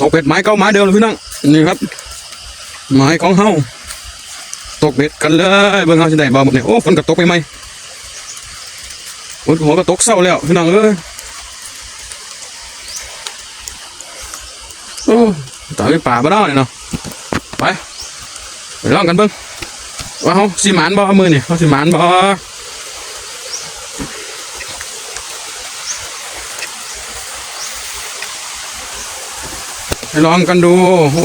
ตกเบ็ดไม้เก้าไม้เดิมเลยพี่น้องนี่ครับไม้ของเฮาตกเบ็ดกันเลยเบิ่งเฮาจะได้บ่หมดเนี่ยโอ้ฝนก็ตกไปไหมฝนหัวก็ตกเศร้าแล้วพี่น้องเอ้ยโอ้ตายไปป่าบ่ได้เนี่ยเนาะไปไปลองกันเบิ่งว่าเฮาสิหมานบ่มือนี่เฮาสิหมานบ่ ไปลองกันดูโอ้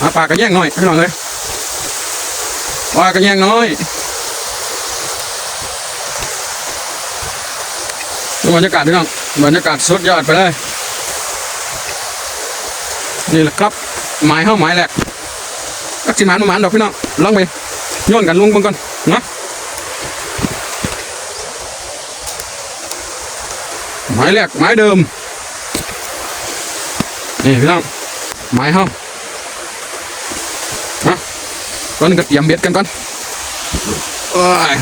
หาปลากระแยงหน่อยพี่น้องเอ้ยปลากระแยงน้อยดูบรรยากาศพี่น้องบรรยากาศสุดยอดไปเลยนี่แหละครับหมายเข้าหมายแหลกกักสิมานมาหมานดอกพี่น้องลองไปย้อนกันลุงเบิ่งก่อนนะหมายแรกหมายเดิม นี่พี่น้องหมายเข้าฮะก่อนก็เตรียมเบ็ดกันก่อนโอ้ย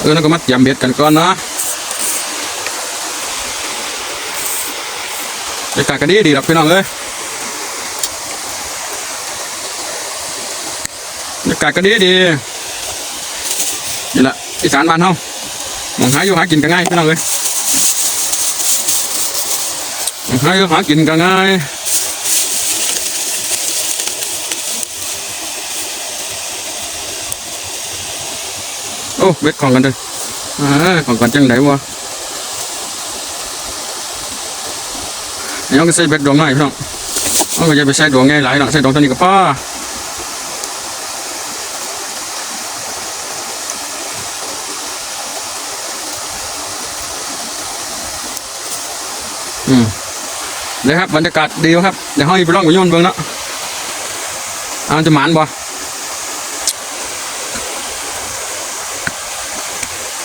เออนั่นก็มาเตรียมเบ็ดกันก่อนนะบรรยากาศก็ดีดีดอกพี่น้องเอ้ยบรรยากาศก็ดีดีนี่แหละอีสานบ้านเฮา มองหาอยู่หากินกันง่ายพี่น้องเอ้ยมองหาอยู่หากินกันง่ายโอ้เบ็ดของกันเลยอ่าของกันจังไหนวะยังก็ใส่เบ็ดดวงง่ายพี่น้องมันก็จะไปใส่ดวงง่ายหลายหน่อยใส่ดวงเท่านี้ก็พอ อืมเลยครับบรรยากาศดีครับเดี๋ยวห้อยไปล่องไปโยนเบิ่งเนาะอาจะหมานบ่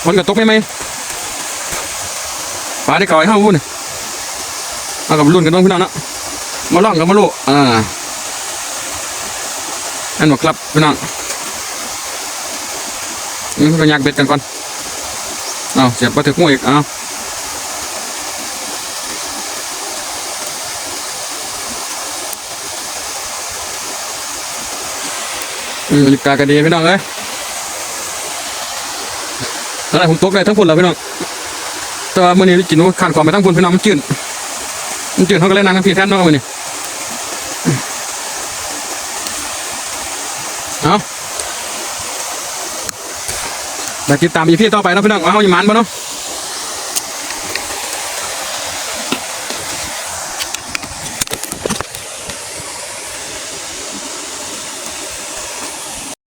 มันก็ตกไหมไหมปลาได้ก่อยห้าวุ้นเอากับรุ่นกันต้องพี่น้องเนาะมาล่องกับมาลูอ่าอันบอกครับพี่น้องนี่ก็ยากเบ็ดกันก่อนเอาเสียบไปถึงหัวอีกเอา บรรยากาศก็ดีพี่น้องเอ้ยตอนแรกผมตกได้ทั้งพุ่นแล้วพี่น้อง แต่ว่ามื่อนี้กินว่าขาดความไปทั้งพุ่นพี่น้องมันจืดมันจืดเขาก็เล่นนางกันพี่แทนน้องมันนี่เอาแต่ติดตามอีพี่ต่อไปนะพี่น้องว่าเขาอยู่หมันบ่เนาะ